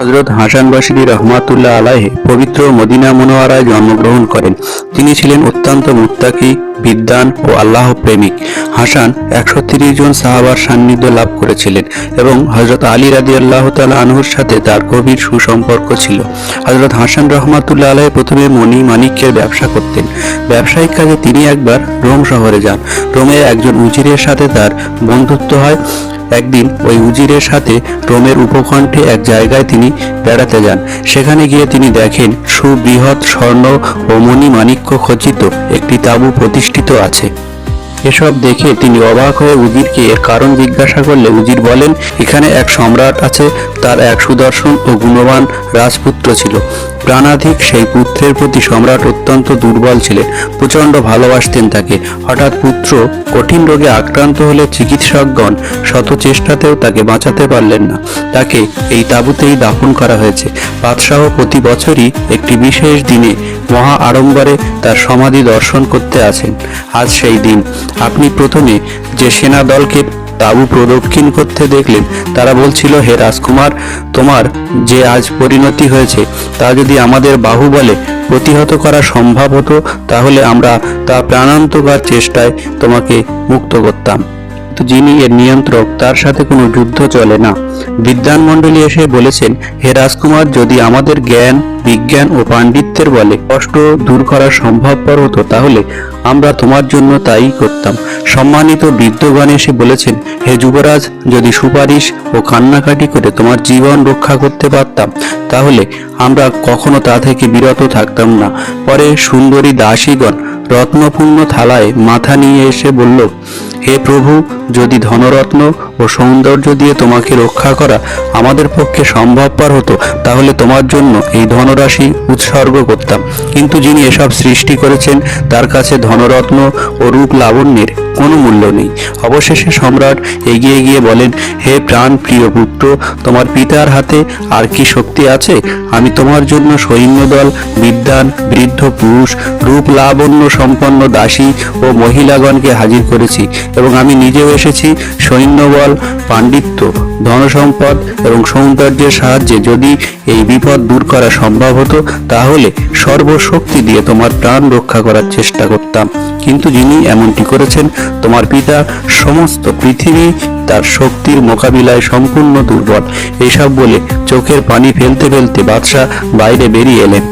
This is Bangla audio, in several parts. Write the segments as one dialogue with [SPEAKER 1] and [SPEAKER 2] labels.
[SPEAKER 1] হজরত হাসান বাসিরি রহমাতুল্লাহ আলাহে পবিত্র মদিনা মনোয়ারায় জন্মগ্রহণ করেন। তিনি ছিলেন অত্যন্ত মুত্তাকি, বিদ্বান ও আল্লাহ প্রেমিক। হাসান একশো জন সাহাবার সান্নিধ্য লাভ করেছিলেন এবং হজরত আলী রাদি আল্লাহ তালা আনহুর সাথে তার গভীর সুসম্পর্ক ছিল। হজরত হাসান রহমাতুল্লাহ আলাহ প্রথমে মণি মানিক্যের ব্যবসা করতেন। ব্যবসায়িক কাজে তিনি একবার রোম শহরে যান। রোমে একজন উজিরের সাথে তার বন্ধুত্ব হয়। একদিন ওই উজিরের সাথে রোমের উপকণ্ঠে এক জায়গায় তিনি বেড়াতে যান। সেখানে গিয়ে তিনি দেখেন সুবৃহৎ স্বর্ণ ও মণি মাণিক্য খচিত একটি তাঁবু প্রতিষ্ঠিত আছে। এসব দেখে তিনি অবাক হয়ে উজিরকে এর কারণ জিজ্ঞাসা করলে উজির বলেন, এখানে এক সম্রাট আছে, তার এক সুদর্শন ও গুণবান রাজপুত্র ছিল। প্রাণাধিক সেই পুত্রের প্রতি সম্রাট অত্যন্ত দুর্বল ছিলেন, প্রচণ্ড ভালোবাসতেন তাকে। হঠাৎ পুত্র কঠিন রোগে আক্রান্ত হলে চিকিৎসকগণ শত চেষ্টাতেও তাকে বাঁচাতে পারলেন না। তাকে এই তাঁবুতেই দাফন করা হয়েছে। বাদশাহ প্রতি বছরই একটি বিশেষ দিনে মহা আড়ম্বরে তার সমাধি দর্শন করতে আসেন। আজ সেই দিন। আপনি প্রথমে যে সেনা দলকে তাঁবু প্রদক্ষিণ করতে দেখলেন। তারা বলছিল, হে রাজকুমার, তোমার যে আজ পরিণতি হয়েছে, তা যদি আমাদের বাহু বলে প্রতিহত করা সম্ভব হতো, তাহলে আমরা তা প্রাণান্তকার চেষ্টায় তোমাকে মুক্ত করতাম। যিনি এর নিয়ন্ত্রক, তার সাথে কোনো যুদ্ধ চলে না। বিদ্যান মণ্ডলী এসে বলেছেন, হে রাজকুমার, যদি আমাদের জ্ঞান, বিজ্ঞান ও পাণ্ডিত্যের বলে কষ্ট দূর করা সম্ভবপর হতো, তাহলে আমরা তোমার জন্য তাই করতাম। সম্মানিত বৃদ্ধগণ এসে বলেছেন, হে যুবরাজ, যদি সুপারিশ ও কান্নাকাটি করে তোমার জীবন রক্ষা করতে পারতাম, তাহলে আমরা কখনো তা থেকে বিরত থাকতাম না। পরে সুন্দরী দাসীগণ রত্নপূর্ণ থালায় মাথা নিয়ে এসে বলল হে প্রভু যদি ধনরত্ন ও সৌন্দর্য দিয়ে তোমাকে রক্ষা করা আমাদের পক্ষে সম্ভবপর হতো, তাহলে তোমার জন্য এই ধনরাশি উৎসর্গ করতাম। কিন্তু যিনি এসব সৃষ্টি করেছেন, তার কাছে ধনরত্ন ও রূপ লাবণ্যের কোনো মূল্য নেই। অবশেষে সম্রাট এগিয়ে গিয়ে বলেন, হে প্রাণ প্রিয় পুত্র, তোমার পিতার হাতে আর কি শক্তি আছে? আমি তোমার জন্য সৈন্যদল বিদ্যান বৃদ্ধ পুরুষ, রূপ লাবণ্য সম্পন্ন দাসী ও মহিলাগণকে হাজির করেছি এবং আমি নিজেও এসেছি সৈন্যবল পাণ্ডিত্য, ধনসম্পদ এবং সৌন্দর্যের সাহায্যে যদি এই বিপদ দূর করা সম্ভব হতো, তাহলে সর্বশক্তি দিয়ে তোমার প্রাণ রক্ষা করার চেষ্টা করতাম। কিন্তু যিনি এমনটি করেছেন, তোমার পিতা সমস্ত পৃথিবী তার শক্তির মোকাবিলায় সম্পূর্ণ দুর্বল। এইসব বলে চোখের পানি ফেলতে ফেলতে বাদশাহ বাইরে বেরিয়ে এলেন।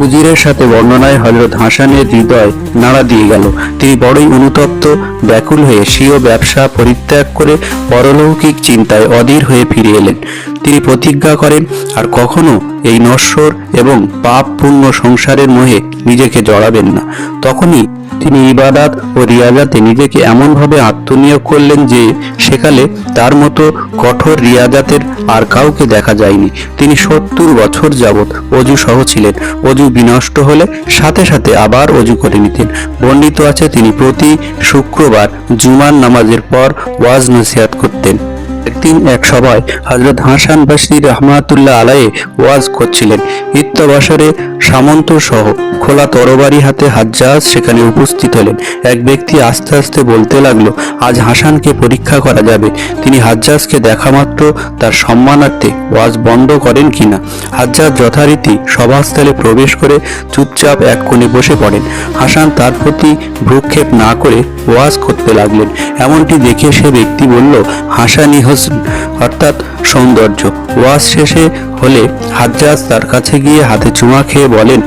[SPEAKER 1] উজিরের সাথে বর্ণনায় হজরত হাসানের হৃদয় নাড়া দিয়ে গেল। তিনি বড়ই অনুতপ্ত, ব্যাকুল হয়ে স্বীয় ব্যবসা পরিত্যাগ করে পরলৌকিক চিন্তায় অধীর হয়ে ফিরে এলেন। তিনি প্রতিজ্ঞা করেন আর কখনো এই নশ্বর এবং পাপপূর্ণ সংসারের মোহে নিজেকে জড়াবেন না। তখনই তিনি ইবাদাত ও রিয়াজাতে নিজেকে এমনভাবে আত্মনিয়োগ করলেন যে সেকালে তার মতো কঠোর রিয়াজাতের আর কাউকে দেখা যায়নি। তিনি সত্তর বছর যাবৎ অজু সহ ছিলেন। অজু বিনষ্ট হলে সাথে সাথে আবার অজু করে নিতেন। বর্ণিত আছে তিনি প্রতি শুক্রবার জুমার নামাজের পর ওয়াজ নসিহাত করতেন। একদিন এক সভায় হজরত হাসান বাসির রহমাতুল্লাহ আলায়ে ওয়াজ করছিলেন। ইত্যবসরে সামন্ত সহ খোলা তরবারি হাতে হাজ্জাজ সেখানে উপস্থিত হলেন। এক ব্যক্তি আস্তে আস্তে বলতে লাগল, আজ হাসানকে পরীক্ষা করা যাবে। তিনি হাজ্জাজকে দেখা মাত্র তার সম্মানার্থে ওয়াজ বন্ধ করেন কিনা? হাজ্জাজ যথারীতি সভাস্থলে প্রবেশ করে চুপচাপ এক কোণে বসে পড়েন। হাসান তার প্রতি ভ্রুক্ষেপ না করে ওয়াজ করতে লাগলেন। এমনটি দেখে সে ব্যক্তি বলল, হাসানি হোসেন অর্থাৎ সৌন্দর্য। ওয়াজ শেষে হলে হাজ্জাজ তার কাছে গিয়ে হাতে চুমা খেয়ে বলেন,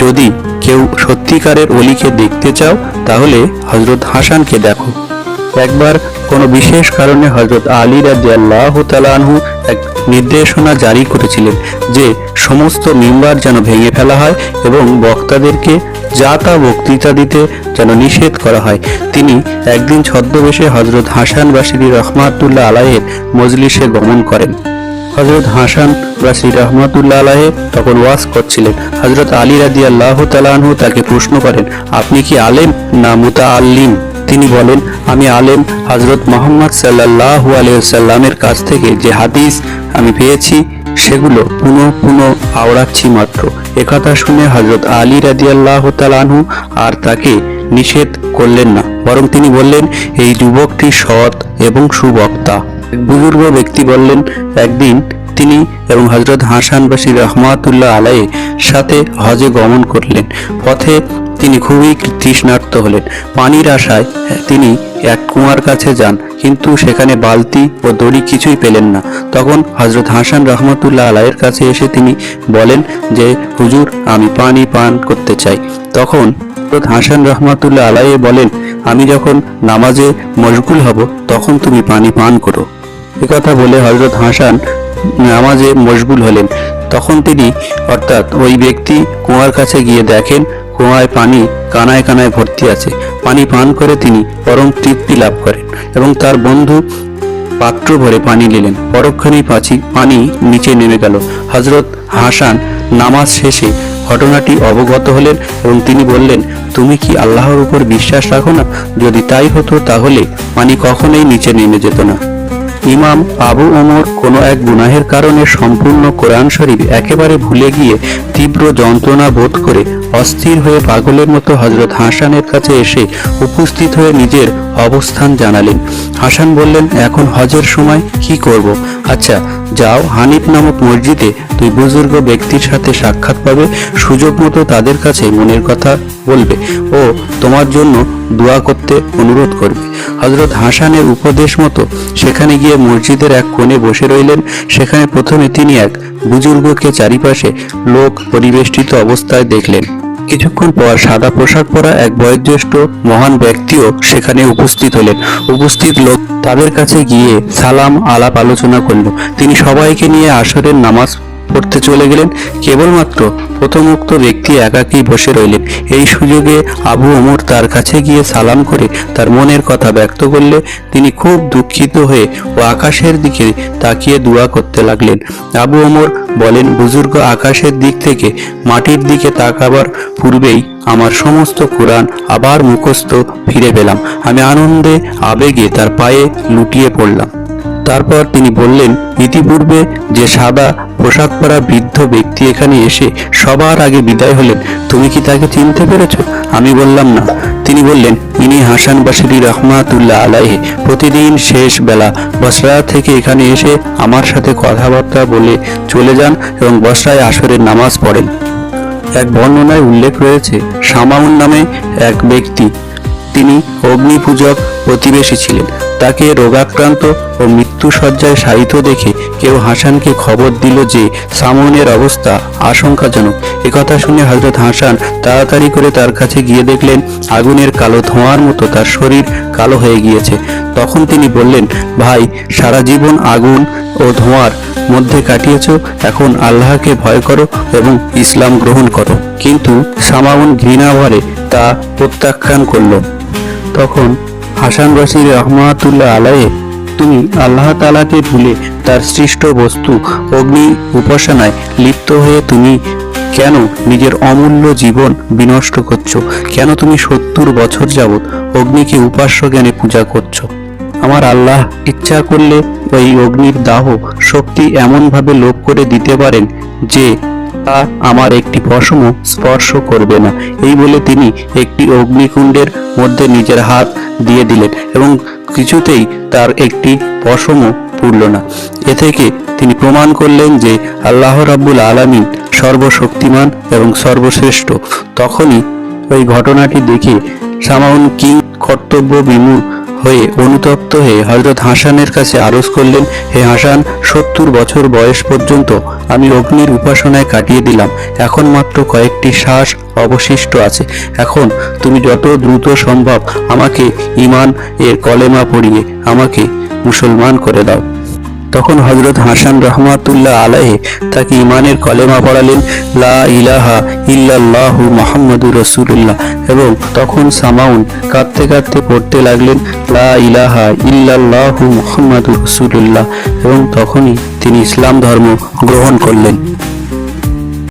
[SPEAKER 1] যদি কেউ সত্যিকারের অলিকে দেখতে চাও, তাহলে হজরত হাসানকে দেখো। একবার কোনো বিশেষ কারণে হজরত আলী রাজিয়াল্লাহ এক নির্দেশনা জারি করেছিলেন যে সমস্ত মিম্বার যেন ভেঙে ফেলা হয় এবং বক্তাদেরকে যা তা বক্তৃতা দিতে যেন নিষেধ করা হয়। তিনি একদিন ছদ্মবেশে হজরত হাসান বাসিরি রহমাতুল্লাহ আলাহের মজলিসে গমন করেন। হজরত হাসান বাসরি রহমতুল্লাহ আলাহে তখন ওয়াজ করছিলেন। হজরত আলী রাদি আল্লাহ তালাহু তাকে প্রশ্ন করেন, আপনি কি আলেম না মুতা আল্লিম তিনি বলেন, আমি আলেম। হজরত মোহাম্মদ সাল্লাহ আলিয়াল্লামের কাছ থেকে যে হাদিস আমি পেয়েছি সেগুলো পুনঃ পুনঃ আওড়াচ্ছি মাত্র। একথা শুনে হজরত আলী রাজিয়াল্লাহ তালানহু আর তাকে নিষেধ করলেন না, বরং তিনি বললেন, এই যুবকটি সৎ এবং সুবক্তা। বুজুর্গ ব্যক্তি বললেন, একদিন তিনি এবং হজরত হাসান বাসির রহমাতুল্লাহ আলাই সাথে হজে গমন করলেন। পথে তিনি খুবই তৃষ্ণার্ত হলেন। পানির আশায় তিনি এক কুয়ার কাছে যান, কিন্তু সেখানে বালতি ও দড়ি কিছুই পেলেন না। তখন হজরত হাসান রহমতুল্লাহ আলাইয়ের কাছে এসে তিনি বলেন যে, হুজুর, আমি পানি পান করতে চাই। তখন হজরত হাসান রহমতুল্লাহ আলাই বলেন, আমি যখন নামাজে মশগুল হব, তখন তুমি পানি পান করো। কথা বলে হজরত হাসান নামাজে মশগুল হলেন। তখন তিনি অর্থাৎ ওই ব্যক্তি কুয়ার কাছে গিয়ে দেখেন, কুয়ায় পানি কানায় কানায় ভর্তি আছে। পানি পান করে তিনি পরম তৃপ্তি লাভ করেন এবং তার বন্ধু পাত্র ভরে পানি নিলেন। পরক্ষণেই পাচি পানি নিচে নেমে গেল। হজরত হাসান নামাজ শেষে ঘটনাটি অবগত হলেন এবং তিনি বললেন, তুমি কি আল্লাহর উপর বিশ্বাস রাখো না? যদি তাই হতো তাহলে পানি কখনোই নিচে নেমে যেত না। ইমাম আবু ওমর কোনো এক গুনাহের কারণে সম্পূর্ণ কোরআন শরীফ একেবারে ভুলে গিয়ে তীব্র যন্ত্রণা বোধ করে অস্থির হয়ে পাগলের মতো হজরত হাসানের কাছে এসে উপস্থিত হয়ে নিজের অবস্থান জানালেন। হাসান বললেন, এখন হজের সময় কি করব? আচ্ছা যাও, হানিফ নামক মসজিদে দুই বুজুর্গ ব্যক্তির সাথে সাক্ষাৎ পাবে, সুযোগ মতো তাদের কাছে মনের কথা বলবে ও তোমার জন্য দোয়া করতে অনুরোধ করবে। হজরত হাসানের উপদেশ মতো সেখানে গিয়ে মসজিদের এক কোণে বসে রইলেন। সেখানে প্রথমে তিনি এক বুজুর্গকে চারিপাশে লোক পরিবেষ্টিত অবস্থায় দেখলেন। কিছুক্ষণ পর সাদা পোশাক পরা এক বয়োজ্যেষ্ঠ মহান ব্যক্তিও সেখানে উপস্থিত হলেন। উপস্থিত লোক তাদের কাছে গিয়ে সালাম আলাপ আলোচনা করল। তিনি সবাইকে নিয়ে আসরের নামাজ পড়তে চলে গেলেন। কেবলমাত্র প্রথমোক্ত ব্যক্তি একাকী বসে রইলেন। এই সুযোগে আবু ওমর তার কাছে গিয়ে সালাম করে তার মনের কথা ব্যক্ত করলে তিনি খুব দুঃখিত হয়ে ও আকাশের দিকে তাকিয়ে দোয়া করতে লাগলেন। আবু ওমর বলেন, বুজুর্গ, আকাশের দিক থেকে মাটির দিকে তাকাবার পূর্বেই আমার সমস্ত কোরআন আবার মুখস্থ ফিরে পেলাম। আমি আনন্দে আবেগে তার পায়ে লুটিয়ে পড়লাম। তারপর তিনি বললেন, ইতিপূর্বে যে সাদা পোশাক পরা বৃদ্ধ ব্যক্তি এখানে এসে সবার আগে বিদায় হলেন, তুমি কি তাকে চিনতে পেরেছ? আমি বললাম, না। তিনি বললেন, ইনি হাসান বাসিরি রহমাতুল্লাহ আলাইহে, প্রতিদিন শেষ বেলা বসরা থেকে এখানে এসে আমার সাথে কথাবার্তা বলে চলে যান এবং বসরায় আসরের নামাজ পড়েন। এক বর্ণনায় উল্লেখ রয়েছে, সামাউন নামে এক ব্যক্তি, তিনি অগ্নিপূজক প্রতিবেশী ছিলেন। তাকে রোগাক্রান্ত ও মৃত্যু সজ্জায় শায়িত দেখে কেউ হাসানকে খবর দিল যে সামনের অবস্থা আশঙ্কাজনক। একথা শুনে হজরত হাসান তাড়াতাড়ি করে তার কাছে গিয়ে দেখলেন, আগুনের কালো ধোঁয়ার মতো তার শরীর কালো হয়ে গিয়েছে। তখন তিনি বললেন, ভাই, সারা জীবন আগুন ও ধোঁয়ার মধ্যে কাটিয়েছ, এখন আল্লাহকে ভয় করো এবং ইসলাম গ্রহণ করো। কিন্তু সামাউন ঘৃণা ভরে তা প্রত্যাখ্যান করল। তখন হাসান রশিদ রহমাতুল্লাহ আলাইয়ে তুমি আল্লাহ তালাকে ভুলে তার সৃষ্ট বস্তু অগ্নি উপাসনায় লিপ্ত হয়ে তুমি কেন নিজের অমূল্য জীবন বিনষ্ট করছ? কেন তুমি সত্তর বছর যাবৎ অগ্নিকে উপাস্য জ্ঞানে পূজা করছ? আমার আল্লাহ ইচ্ছা করলে ওই অগ্নির দাহ শক্তি এমনভাবে লোপ করে দিতে পারেন যে তা আমার একটি পশম স্পর্শ করবে না। এই বলে তিনি একটি অগ্নিকুণ্ডের মধ্যে নিজের হাত দিয়ে দিলেন এবং কিছুতেই তার একটি পশমও পূর্ল না। এ থেকে তিনি প্রমাণ করলেন যে আল্লাহ রাব্বুল আলামিন সর্বশক্তিমান এবং সর্বশ্রেষ্ঠ। তখনই ওই ঘটনাটি দেখে সামাউন কিং কর্তব্য বিমূঢ় হয়ে অনুতপ্ত হয়ে হজরত হাসানের কাছে আরজ করলেন, হে হাসান, সত্তর বছর বয়স পর্যন্ত আমি অগ্নির উপাসনায় কাটিয়ে দিলাম। এখন মাত্র কয়েকটি শ্বাস অবশিষ্ট আছে। এখন তুমি যত দ্রুত সম্ভব আমাকে ইমান এর কলেমা পড়িয়ে আমাকে মুসলমান করে দাও। তখন হজরত হাসান রহমাতুল্লাহ আলাহে তাকে ইমানের কলেমা পড়ালেন, লা ইলাহা ইল্লাল্লাহু মোহাম্মদুর রসুল্লাহ এবং তখন সামাউন কাঁদতে কাঁদতে পড়তে লাগলেন, লা ইলাহা ইল্লাল্লাহু মোহাম্মদুর রসুল্লাহ এবং তখনই তিনি ইসলাম ধর্ম গ্রহণ করলেন।